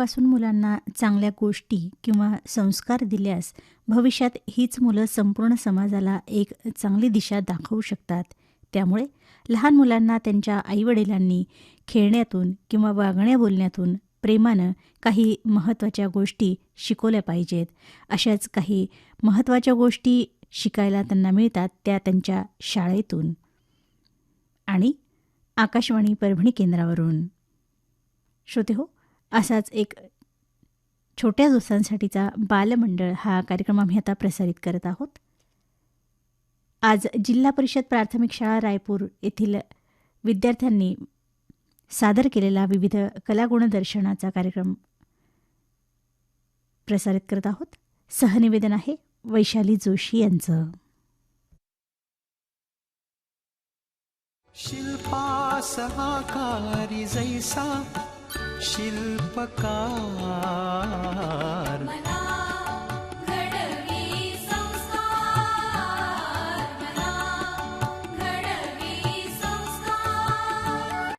लहानपणापासून मुलांना चांगल्या गोष्टी किंवा संस्कार दिल्यास भविष्यात हीच मुलं संपूर्ण समाजाला एक चांगली दिशा दाखवू शकतात. त्यामुळे लहान मुलांना त्यांच्या आईवडिलांनी खेळण्यातून किंवा वागण्या बोलण्यातून प्रेमानं काही महत्त्वाच्या गोष्टी शिकवल्या पाहिजेत. अशाच काही महत्त्वाच्या गोष्टी शिकायला त्यांना मिळतात त्या त्यांच्या शाळेतून. आणि आकाशवाणी परभणी केंद्रावरून. श्रोते हो असाच एक छोट्या दोस्तांसाठीचा बालमंडळ हा कार्यक्रम आम्ही आता प्रसारित करत आहोत. आज जिल्हा परिषद प्राथमिक शाळा रायपूर येथील विद्यार्थ्यांनी सादर केलेला विविध कलागुणदर्शनाचा कार्यक्रम प्रसारित करत आहोत. सहनिवेदन आहे वैशाली जोशी यांचं. शिल्पा सहाकारी जैसा शिल्पकार। मना घडवी संस्कार मना घडवी संस्कार।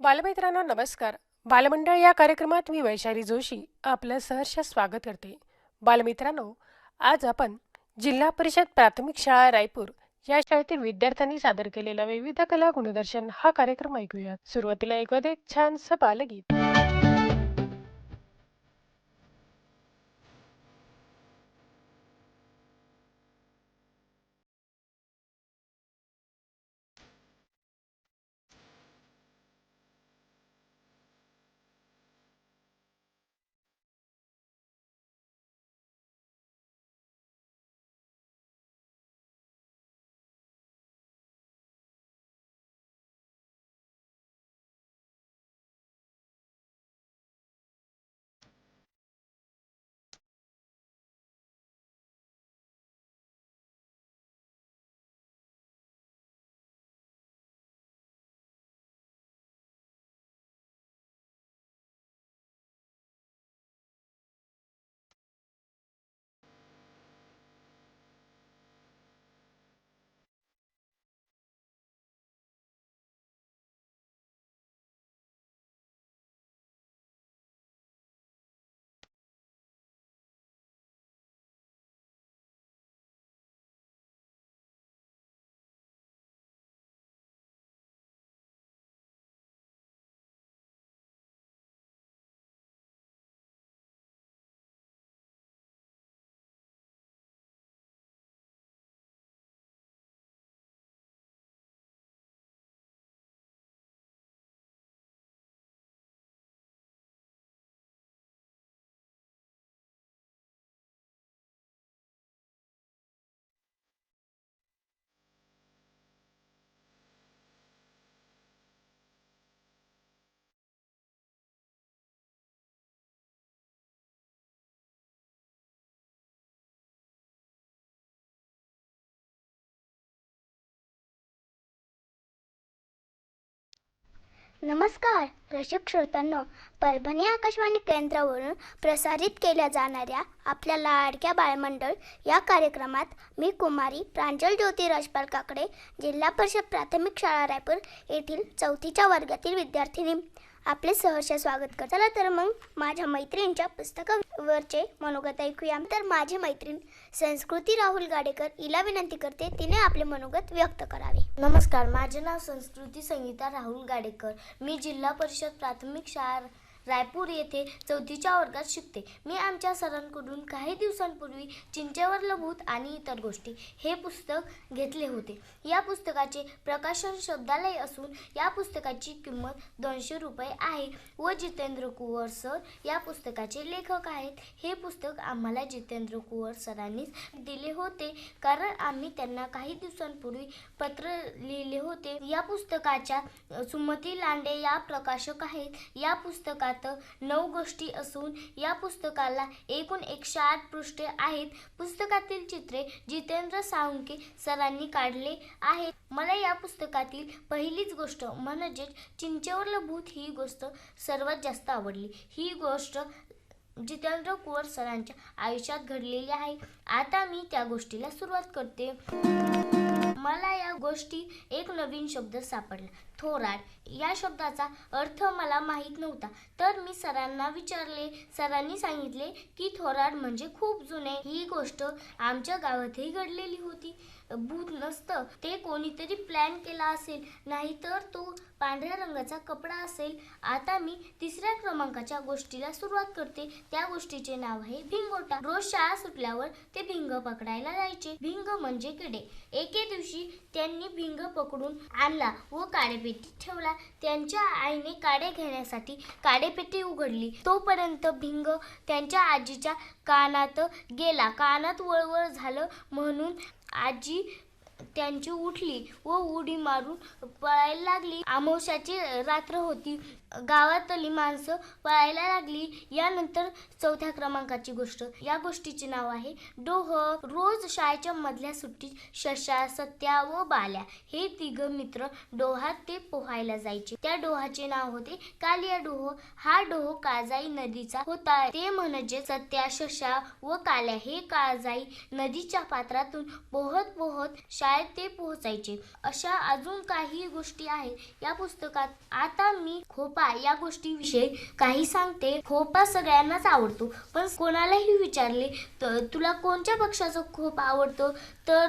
बालमित्रांनो नमस्कार. बालमंडळ या कार्यक्रमात मी वैशाली जोशी आपलं सहर्ष स्वागत करते. बालमित्रांनो आज आपण जिल्हा परिषद प्राथमिक शाळा रायपूर या शाळेतील विद्यार्थ्यांनी सादर केलेला विविध कला गुणदर्शन हा कार्यक्रम ऐकूया सुरुवातीला ऐकूयात एक छानसं बालगीत. नमस्कार रसिक श्रोतांनो परभणी आकाशवाणी केंद्रावरून प्रसारित केल्या जाणाऱ्या आपल्या लाडक्या बाळमंडळ या कार्यक्रमात मी कुमारी प्रांजल ज्योती राजपाल काकडे जिल्हा परिषद प्राथमिक शाळा रायपूर येथील चौथीच्या वर्गातील विद्यार्थिनी आपले सहर्ष स्वागत कर. चला तर मग माझ्या मैत्रिणींच्या पुस्तकावरचे मनोगत ऐकूया. तर माझी मैत्रीण संस्कृती राहुल गाडेकर हिला विनंती करते तिने आपले मनोगत व्यक्त करावे. नमस्कार माझे नाव संस्कृती संगीता राहुल गाडेकर. मी जिल्हा परिषद प्राथमिक शाळा रायपूर येथे चौथीच्या वर्गात शिकते. मी आमच्या सरांकडून काही दिवसांपूर्वी चिंचेवर लभूत आणि इतर गोष्टी हे पुस्तक घेतले होते. या पुस्तकाचे प्रकाशन शब्दालय असून या पुस्तकाची किंमत दोनशे रुपये आहे व जितेंद्र कुवर सर या पुस्तकाचे लेखक आहेत. हे पुस्तक आम्हाला जितेंद्र कुवर सरांनीच दिले होते. कारण आम्ही त्यांना काही दिवसांपूर्वी पत्र लिहिले होते. या पुस्तकाच्या सुमती लांडे या प्रकाशक आहेत. या पुस्तकात नऊ गोष्टी असून या पुस्तकाला एकूण एकशे आठ पृष्ठे आहेत. पुस्तकातील चित्रे जितेंद्र साळुंके सरांनी काढले आहेत. मला या पुस्तकातील पहिलीच गोष्ट म्हणजेच चिंचेवरलं भूत ही गोष्ट सर्वात जास्त आवडली. ही गोष्ट जितेंद्र कुवर सरांच्या आयुष्यात घडलेली आहे. आता मी त्या गोष्टीला सुरुवात करते. मला या गोष्टी एक नवीन शब्द सापडला. थोराड या शब्दाचा अर्थ मला माहीत नव्हता. तर मी सरांना विचारले. सरांनी सांगितले की थोराड म्हणजे खूप जुने. ही गोष्ट आमच्या गावातही घडलेली होती. भूत नसतं. ते कोणीतरी प्लॅन केला असेल. नाहीतर तो पांढऱ्या रंगाचा कपडा असेल. आता मी तिसऱ्या क्रमांकाच्या गोष्टीला सुरुवात करते. त्या गोष्टीचे नाव आहे भिंगोटा. रोज शाळा सुटल्यावर ते भिंग पकडायला जायचे. भिंग म्हणजे किडे. एके दिवशी त्यांनी भिंग पकडून आणला व काडेपेटीत ठेवला. त्यांच्या आईने काडे घेण्यासाठी काडेपेटी उघडली. तोपर्यंत भिंग त्यांच्या आजीच्या कानात गेला. कानात वळवळ झालं म्हणून आजी त्यांची उठली व उडी मारून पळायला लागली. अमावस्याची रात्र होती. गावातली माणसं पळायला लागली. यानंतर चौथ्या क्रमांकाची गोष्ट. या गोष्टीचे नाव आहे डोह. रोज शाळेच्या मधल्या सुट्टीत शशा सत्या व बाल्या हे तिघ मित्र डोहात ते पोहायला जायचे. त्या डोहाचे नाव होते कालिया डोह. हा डोह काळजाई नदीचा होता. ते म्हणजे सत्या शशा व काल्या हे काळजाई नदीच्या पात्रातून पोहत पोहत शाळेत ते पोहोचायचे. अशा अजून काही गोष्टी आहेत. या पुस्तकात आता मी खोपा या गोष्टीविषयी काही सांगते. खोपा सगळ्यांनाच आवडतो. पण कोणालाही विचारले तर तुला कोणत्या पक्षाचा खोप आवडतो? तर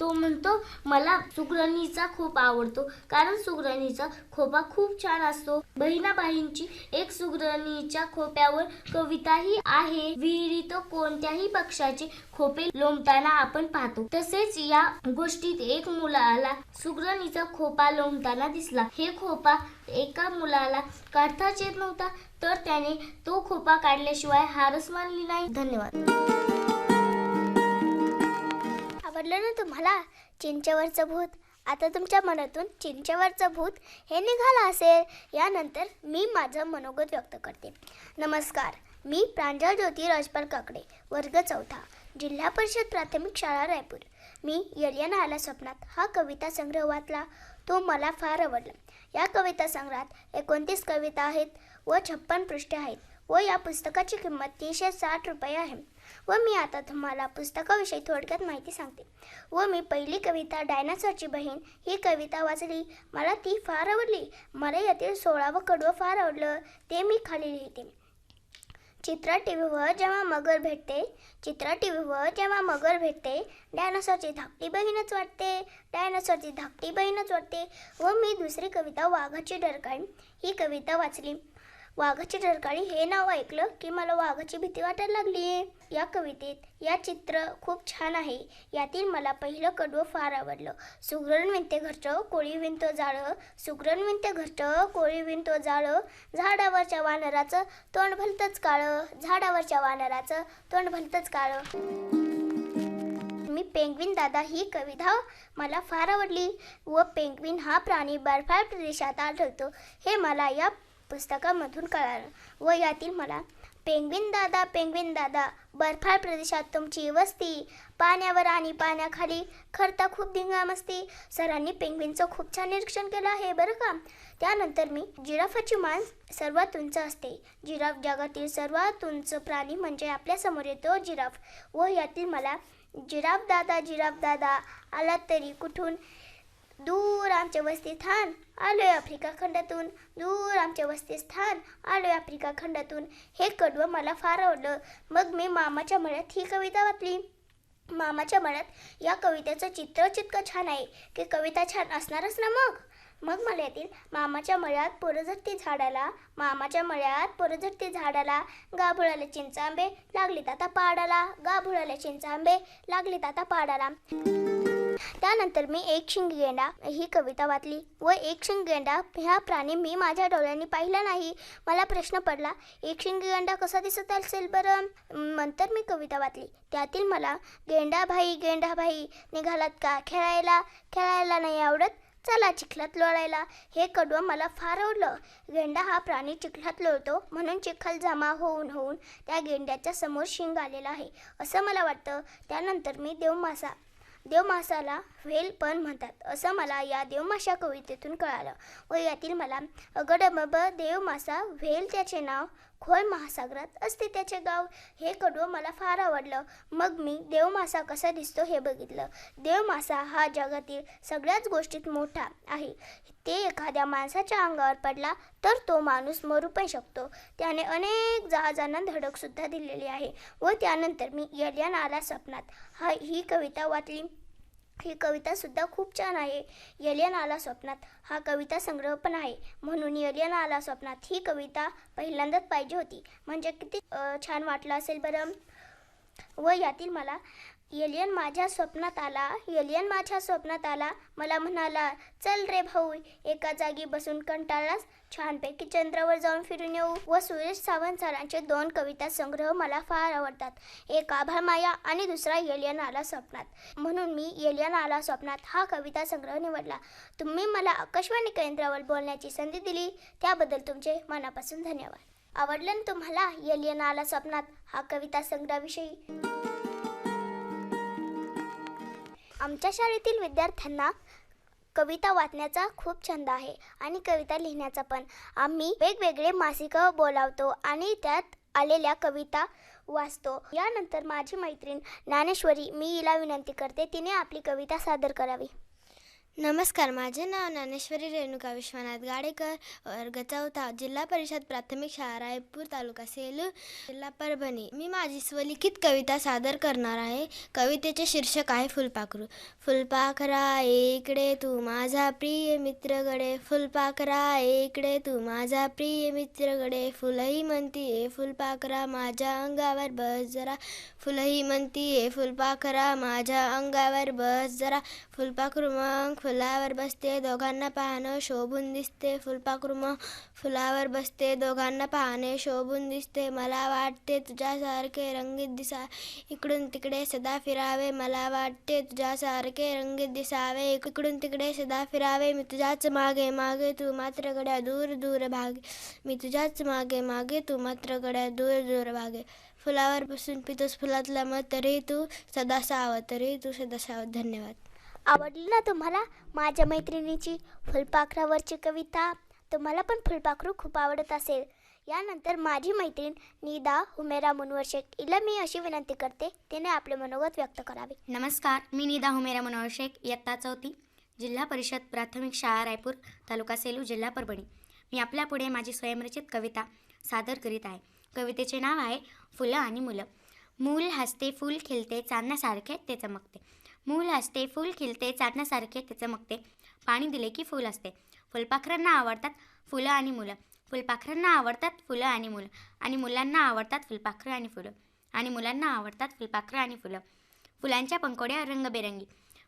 तो म्हणतो मला सुगरणीचा खोप आवडतो. कारण सुगरणीचा खोपा खूप छान असतो. बहिणाबाईंची एक सुगरणीच्या खोप्यावर कविताही आहे. विहिरीत कोणत्याही पक्षाचे खोपे लोंबताना आपण पाहतो. तसेच या गोष्टीत एक मुलाला सुगरणीचा खोपा लोंबताना दिसला. हे खोपा एका मुलाला काढताच येत नव्हता तर त्याने तो खोपा काढल्याशिवाय हारच मानली नाही. धन्यवाद. आवडलं ना तुम्हाला? चिंचेवरचं भूत. आता तुमच्या मनातून चिंचेवरचं भूत हे निघालं असेल. यानंतर मी माझं मनोगत व्यक्त करते. नमस्कार. मी प्रांजळ ज्योती राजपाल काकडे वर्ग चौथा जिल्हा परिषद प्राथमिक शाळा रायपूर. मी यलियन आला स्वप्नात. हा कविता संग्रह वाचला. तो मला फार आवडला. या कविता संग्रहात एकोणतीस कविता आहेत व छप्पन पृष्ठे आहेत. व या पुस्तकाची किंमत तीनशे साठ रुपये आहे. व मी आता तुम्हाला पुस्तकाविषयी थोडक्यात माहिती सांगते. व मी पहिली कविता डायनासॉरची बहीण ही कविता वाचली. मला ती फार आवडली. मला यातील सोळावं कडवं फार आवडलं. ते मी खाली लिहिते. चित्रा टी व्हीवर जेव्हा मगर भेटते चित्रा टी व्हीवर जेव्हा मगर भेटते डायनासॉरची धाकटी बहीणच वाटते डायनासॉरची धाकटी बहीणच वाटते व मी दुसरी कविता वाघाची डरकाळी ही कविता वाचली. वाघाची डरकाळी हे नाव ऐकलं की मला वाघाची भीती वाटायला लागली. या कवितेत या चित्र खूप छान आहे. यातील मला पहिलं कडवं फार आवडलं. सुगरण विणते घरचं कोळी विणतो जाळं. सुगरण विणते घरचं कोळी विणतो जाळं. झाडावरच्या वानराचं तोंड भलतंच काळं. झाडावरच्या वानराचं तोंड भलतंच काळं. मी पेंग्विन दादा ही कविता मला फार आवडली व पेंग्विन हा प्राणी बर्फाळ प्रदेशात आढळतो. हे मला या पुस्तकामधून कळालं व यातील मला पेंग्विन दादा पेंग्विन दादा बर्फाळ प्रदेशात तुमची वस्ती पाण्यावर आणि पाण्याखाली खरता खूप धिंगामस्ती सरांनी पेंग्विनचं खूप छान निरीक्षण केलं आहे बरं का? त्यानंतर मी जिराफाची मान सर्वात उंच असते. जिराफ जगातील सर्वात उंच प्राणी म्हणजे आपल्यासमोर येतो जिराफ. व यातील मला जिराफ दादा जिराफ दादा आलात तरी कुठून दूर आमच्या वस्तीस्थान आलोय आफ्रिका खंडातून. दूर आमच्या वस्ती स्थान आलोय आफ्रिका खंडातून. हे कडवं मला फार आवडलं. मग मी मामाच्या मळ्यात ही कविता वाचली. मामाच्या मळ्यात या कवितेचं चित्र जितकं छान आहे. की कविता छान असणारच ना मग? मग मला येतील मामाच्या मळ्यात पोरं झटती झाडाला. मामाच्या मळ्यात पोरं झटती झाडाला. गाभुळाले चिंचांबे लागले आता पाडाला. गाभुळाले चिंचांबे लागले आता पाडाला. त्यानंतर मी एक शिंग गेंडा ही कविता वाचली व एक शिंग गेंडा ह्या प्राणी मी माझ्या डोळ्यांनी पाहिला नाही. मला प्रश्न पडला एक शिंग गेंडा कसा दिसत असेल बरं? नंतर मी कविता वाचली. त्यातील मला गेंडा भाई गेंडा भाई निघालात का खेळायला? खेळायला नाही आवडत चला चिखलात लोळायला. हे कडवं मला फार आवडलं. गेंडा हा प्राणी चिखलात लोळतो म्हणून चिखल जमा होऊन होऊन त्या गेंड्याच्या समोर शिंग आलेला आहे असं मला वाटतं. त्यानंतर मी देवमासा देवमासाला व्हेल पण म्हणतात. असं मला या देवमाशा कवितेतून कळालं व यातील मला अगडबब देवमासा व्हेल त्याचे नाव खोल महासागरात असते त्याचे गाव. हे कडवं मला फार आवडलं. मग मी देवमासा कसा दिसतो हे बघितलं. देवमासा हा जगातील सगळ्याच गोष्टीत मोठा आहे. ते एखाद्या माणसाच्या अंगावर पडला तर तो माणूस मरू पण शकतो. त्याने अनेक जहाजांना धडकसुद्धा दिलेली आहे व त्यानंतर मी एलियन आला स्वप्नात. हा ही कविता वाचली ही कविता सुद्धा खूप छान आहे. यलियन आला स्वप्नात हा कविता संग्रह पण आहे. म्हणून यलियन आला स्वप्नात ही कविता पहिल्यांदाच पाहिजे होती. म्हणजे किती छान वाटलं असेल बरं. व यातील मला एलियन माझ्या स्वप्नात आला. एलियन माझ्या स्वप्नात आला. मला म्हणाला चल रे भाऊ एका जागी बसून कंटाळलास? छानपैकी चंद्रावर जाऊन फिरून येऊ. व सुरेश सावंत सरांचे दोन कविता संग्रह मला फार आवडतात. एक आभार माया आणि दुसरा एलियन आला स्वप्नात. म्हणून मी एलियन आला स्वप्नात हा कविता संग्रह निवडला. तुम्ही मला आकाशवाणी केंद्रावर बोलण्याची संधी दिली. त्याबद्दल तुमचे मनापासून धन्यवाद. आवडलं ना तुम्हाला एलियन आला स्वप्नात हा कविता संग्रहाविषयी? आमच्या शाळेतील विद्यार्थ्यांना कविता वाचण्याचा खूप छंद आहे आणि कविता लिहिण्याचा पण. आम्ही वेगवेगळे मासिकं बोलावतो आणि त्यात आलेल्या कविता वाचतो. यानंतर माझी मैत्रीण ज्ञानेश्वरी मी हिला विनंती करते तिने आपली कविता सादर करावी. नमस्कार माझे नाव ज्ञानेश्वरी रेणुका विश्वनाथ गाडेकर वर्ग चौथा जिल्हा परिषद प्राथमिक शाळा रायपूर तालुका सेलू जिल्हा परभणी. मी माझी स्वलिखित कविता सादर करणार आहे. कवितेचे शीर्षक आहे फुलपाखरू. फुलपाखरा इकडे तू माझा प्रिय मित्रगडे फुलपाखरा इकडे तू माझा प्रिय मित्रगडे फुलही म्हणतीये फुलपाखरा माझ्या अंगावर बस जरा. फुलही म्हणतीये फुलपाखरा माझ्या अंगावर बस जरा. फुलपाखरू मग फुलावर बसते दोघांना पाहणं शोभून दिसते. फुलपाखरू मग फुलावर बसते दोघांना पाहणे शोभून दिसते. मला वाटते तुझ्यासारखे रंगीत दिसा इकडून तिकडे सदा फिरावे. मला वाटते तुझ्यासारखे रंगीत दिसावे. इकडून तिकडे सदा फिरावे. मी तुझ्याच मागे मागे तू मात्र गड्या दूर दूर भागे. मी तुझ्याच मागे मागे तू मात्र गड्या दूर दूर भागे. फुलावर बसून पितोस फुलातला मग तरी तू सदा सावध तरी तू सदा सावध धन्यवाद. आवडली ना तुम्हाला? माझ्या मैत्रिणीची फुलपाखरावरची कविता. तुम्हाला पण फुलपाखरू खूप आवडत असेल. यानंतर माझी मैत्रीण निदा हुमेरा मुनवर शेख. हिला मी अशी विनंती करते तिने आपले मनोगत व्यक्त करावे. नमस्कार मी निदा हुमेरा मुनवर शेख इयत्ता चौथी जिल्हा परिषद प्राथमिक शाळा रायपूर तालुका सेलू जिल्हा परभणी. मी आपल्यापुढे माझी स्वयंरचित कविता सादर करीत आहे. कवितेचे नाव आहे फुलं आणि मुलं. मूल हसते फूल खिलते चांदण्यासारखे ते चमकते. मूल असते फूल खिलते चाटण्यासारखे ते चमकते पाणी दिले की फूल असते. फुलपाखरांना आवडतात फुलं आणि मुलं. फुलपाखरांना आवडतात फुलं आणि मुलं. आणि मुलांना आवडतात फुलपाखरं आणि फुलं. आणि मुलांना आवडतात फुलपाखरं आणि फुलं. फुलांच्या पंकोड्या रंगबेरंगी.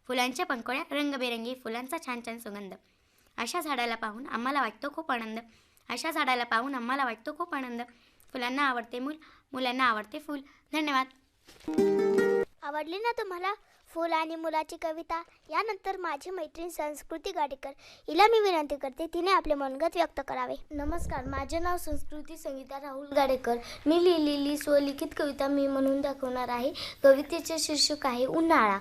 फुलांच्या पंकोड्या रंगबेरंगी. फुलांचा छान छान सुगंध. अशा झाडाला पाहून आम्हाला वाटतो खूप आनंद. अशा झाडाला पाहून आम्हाला वाटतो खूप आनंद. फुलांना आवडते मूल. मुलांना आवडते फूल. धन्यवाद. आवडली ना तुम्हाला? फुल आणि मुलाची कविता यानंतर माझी मैत्रीण संस्कृती गाडेकर. हिला मी विनंती करते तिने आपले मनगत व्यक्त करावे. नमस्कार माझे नाव संस्कृती संगीता राहुल गाडेकर. मी लिहिलेली स्वलिखित कविता मी म्हणून दाखवणार आहे. कवितेचे शीर्षक आहे उन्हाळा.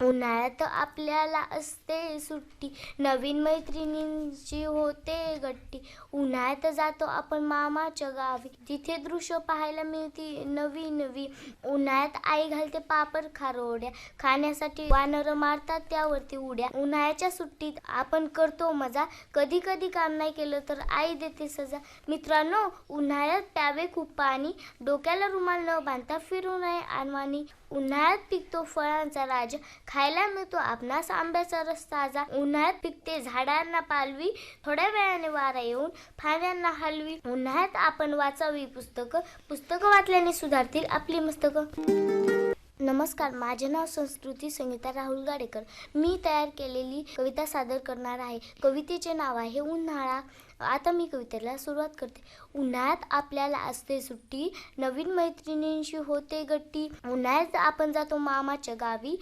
उन्हाळ्यात आपल्याला असते सुट्टी. नवीन मैत्रिणींची होते गट्टी. उन्हाळ्यात जातो आपण मामाच्या गावी. तिथे दृश्य पाहायला मिळते नवी नवी उन्हाळ्यात आई घालते पापड खारोड्या. खाण्यासाठी वानर मारतात त्यावरती उड्या. उन्हाळ्याच्या सुट्टीत आपण करतो मजा. कधी कधी काम नाही केलं तर आई देते सजा. मित्रांनो उन्हाळ्यात प्यावे खूप पाणी. डोक्याला रुमाल न बांधता फिरू नये अनवाणी. उन्हाळ्यात पिकतो फळांचा राजा. खायला मिळतो आपणास आंब्याचा रस ताजा. उन्हाळ्यात पिकते झाडांना पालवी. थोड्या वेळाने वारा येऊन फांद्यांना हलवी. उन्हाळ्यात आपण वाचावी पुस्तकं. पुस्तकं वाचल्याने सुधारतील आपली मस्तकं. नमस्कार माझे नाव संस्कृती संगीता राहुल गाडेकर. मी तयार केलेली कविता सादर करणार आहे. कवितेचे नाव आहे उन्हाळा. आता मी कवितेला सुरुवात करते. उन्हाळ्यात आपल्याला असते सुट्टी. नवीन मैत्रिणींशी होते गट्टी. उन्हाळ्यात आपण जातो मामाच्या गावी.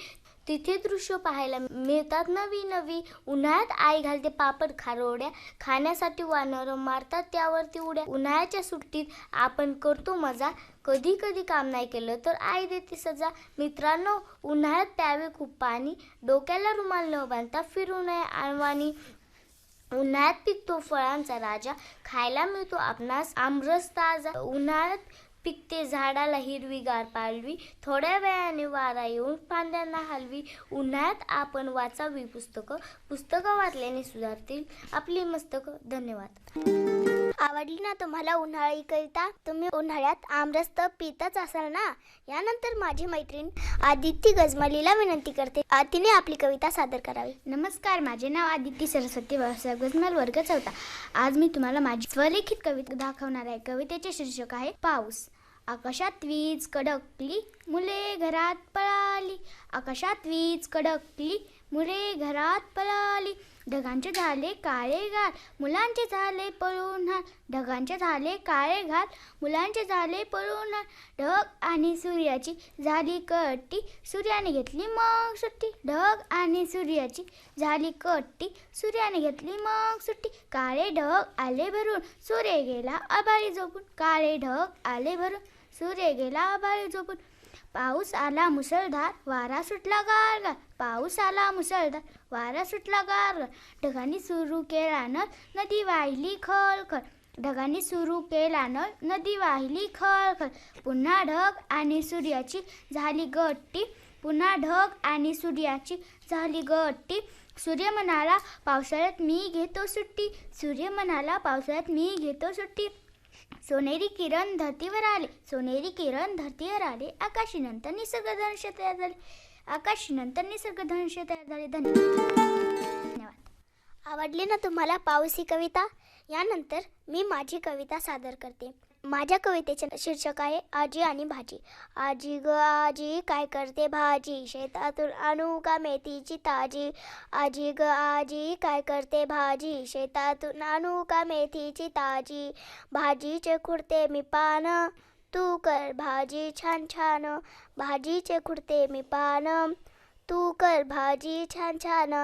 तिथे दृश्य पाहायला मिळतात. नवी नवी उन्हाळ्यात आई घालते पापड खारोड्या. खाण्यासाठी वानरं मारतात. त्यावरती उड्या. उन्हाळ्याच्या सुट्टीत आपण करतो मजा. कधी कधी काम नाही केलं तर आई देते सजा. मित्रांनो उन्हाळ्यात प्यावे खूप पाणी. डोक्याला रुमाल न बांधता फिरू नये. आणवानी उन्हाळ्यात पिकतो फळांचा राजा. खायला मिळतो आपणास आमरस ताजा. उन्हाळ्यात पिकते झाडाला हिरवीगार पालवी थोड्या वेळाने वारा येऊन फांद्यांना हलवी. उन्हाळ्यात आपण वाचावी पुस्तकं. पुस्तकं वाचल्याने सुधारतील. आपली मस्तकं. धन्यवाद. आवडली ना तुम्हाला उन्हाळी कविता? तुम्ही उन्हाळ्यात आमरस तर पितच असाल ना? यानंतर माझी मैत्रीण आदित्य गजमालीला विनंती करते. तिने आपली कविता सादर करावी. नमस्कार माझे नाव आदित्य सरस्वती बाबासाहेब गजमाल वर्ग चौथा. आज मी तुम्हाला माझी स्वलिखित कविता दाखवणार आहे. कवितेचे शीर्षक आहे पाऊस. आकाशात वीज कडकली मुले घरात पळाली. आकाशात वीज कडकली मुले घरात पळाली. ढगांचे झाले काळे घाल मुलांचे झाले पळून हाल. ढगांचे झाले काळे घाल मुलांचे झाले पळून हाल. ढग आणि सूर्याची झाली कट्टी सूर्याने घेतली मग सुट्टी. ढग आणि सूर्याची झाली कट्टी सूर्याने घेतली मग सुट्टी. काळे ढग आले भरून सूर्य गेला आभारी झोपून. काळे ढग आले भरून सूर्य गेला आभाळी झोपून. पाऊस आला मुसळधार वारा सुटला गार पाऊस आला मुसळधार वारा सुटला गार ढगांनी सुरू केला नळ नदी वाहिली खळखळ. ढगांनी सुरू केला नळ नदी वाहिली खळखळ. पुन्हा ढग आणि सूर्याची झाली गट्टी. पुन्हा ढग आणि सूर्याची झाली गट्टी. सूर्य म्हणाला पावसाळ्यात मी घेतो सुट्टी. सूर्य म्हणाला पावसाळ्यात मी घेतो सुट्टी. सोनेरी किरण धरतीवर आले. सोनेरी किरण धरतीवर आले. आकाशीनंतर नंतर तयार झाले. आकाशीनंतर निसर्गधनुष्य तयार झाले. धन्यवाद. आवडली ना तुम्हाला पाऊस ही कविता? यानंतर मी माझी कविता सादर करते. माझ्या कवितेचे शीर्षक आहे आजी आणि भाजी. आजी ग आजी काय करते भाजी? शेतातून आणू का मेथीची ताजी? आजी ग आजी काय करते भाजी? शेतातून आणू का मेथीची ताजी? भाजीचे खुडते मी पान तू कर भाजी छान छान. भाजीचे खुडते मी पान तू कर भाजी छान छान.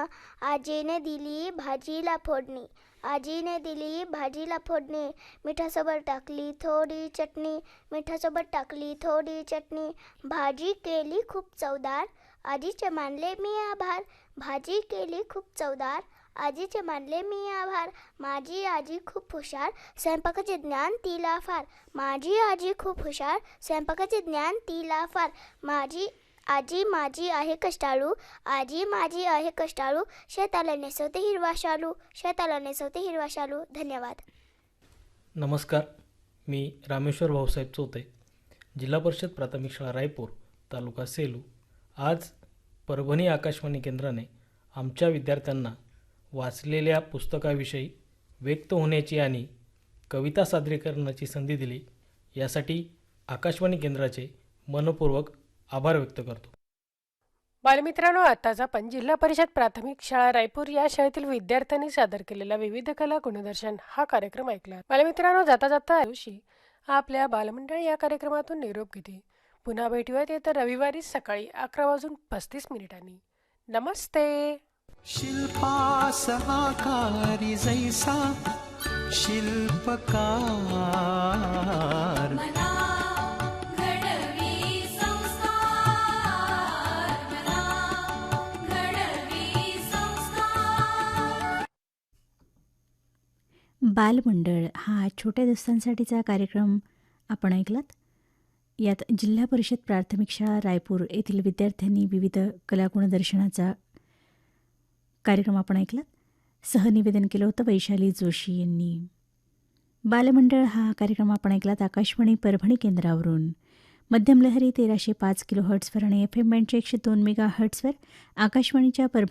आजीने दिली भाजीला फोडणी. आजीने दिली भाजीला फोडणी. मिठासोबत टाकली थोडी चटणी. मिठासोबत टाकली थोडी चटणी. भाजी केली खूप चवदार. आजीचे मानले मी आभार. भाजी केली खूप चवदार. आजीचे मानले मी आभार. माझी आजी खूप हुशार. स्वयंपाकाचे ज्ञान तिला फार. माझी आजी खूप हुशार. स्वयंपाकाचे ज्ञान तिला फार. माझी आजी माझी आहे कष्टाळू आजी माझी आहे कष्टाळू शेताला नेसवते हिरवा शालू शेताला नेसवते हिरवा शालू. धन्यवाद. नमस्कार मी रामेश्वर भाऊसाहेब चोते जिल्हा परिषद प्राथमिक शाळा रायपूर तालुका सेलू. आज परभणी आकाशवाणी केंद्राने आमच्या विद्यार्थ्यांना वाचलेल्या पुस्तकाविषयी व्यक्त होण्याची आणि कविता सादरीकरणाची संधी दिली यासाठी आकाशवाणी केंद्राचे मनपूर्वक आभार व्यक्त करतो. बालमित्रांनो आताच आपण जिल्हा परिषद प्राथमिक शाळा रायपूर या शाळेतील विद्यार्थ्यांनी सादर केलेला विविध कला गुणदर्शन हा कार्यक्रम ऐकला. बालमित्रांनो जाता जाता दिवशी आपल्या बालमंडळ या कार्यक्रमातून निरोप घेते. पुन्हा भेटूयात येत्या रविवारी सकाळी अकरा वाजून पस्तीस मिनिटांनी. नमस्ते! शिल्पा सहाकारी जैसा शिल्पकार. बालमंडळ हा छोट्या दोस्तांसाठीचा कार्यक्रम आपण ऐकलात? यात जिल्हा परिषद प्राथमिक शाळा रायपूर येथील विद्यार्थ्यांनी विविध कलागुणदर्शनाचा कार्यक्रम आपण ऐकलात. सहनिवेदन केलं होतं वैशाली जोशी यांनी. बालमंडळ हा कार्यक्रम आपण ऐकलात आकाशवाणी परभणी केंद्रावरून. मध्यम लहरी तेराशे पाच किलो हर्ट्सवर आणि एफ एम बँडचे एकशे दोन मेगा हर्ट्सवर आकाशवाणीच्या परभणी